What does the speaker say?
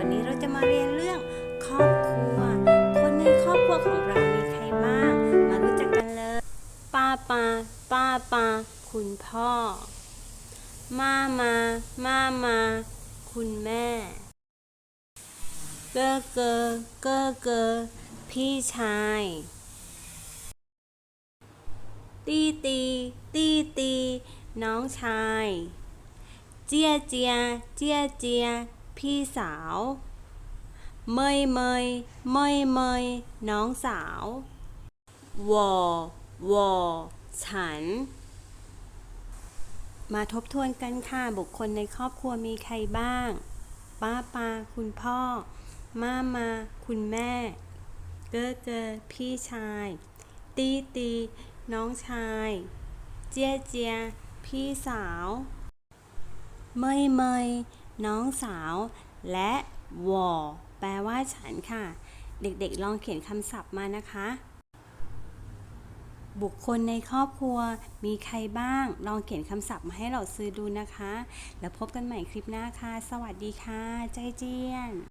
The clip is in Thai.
วันนี้เราจะมาเรียนเรื่องครอบครัว คนในครอบครัวของเรามีใครบ้าง มารู้จักกันเลย ป้าปาป้าปาคุณพ่อ มามามามา คุณแม่ เกอเกอเกอเกอพี่ชาย ตีตีตีตีน้องชาย เจียเจียเจียเจีย พี่สาว เมยเมยเมยเมยน้องสาววอวอฉัน มาทบทวนกันค่ะ บุคคลในครอบครัวมีใครบ้าง ป้าปาคุณพ่อ มามา คุณแม่ เกอเกอพี่ชาย ตีตี น้องชาย เจียเจีย พี่สาว เมยเมย น้องสาว และวอแปลว่าฉันค่ะ เด็กๆลองเขียนคำศัพท์มานะคะ บุคคลในครอบครัวมีใครบ้าง ลองเขียนคำศัพท์มาให้เราซื้อดูนะคะ แล้วพบกันใหม่คลิปหน้าค่ะ สวัสดีค่ะ ใจเจียน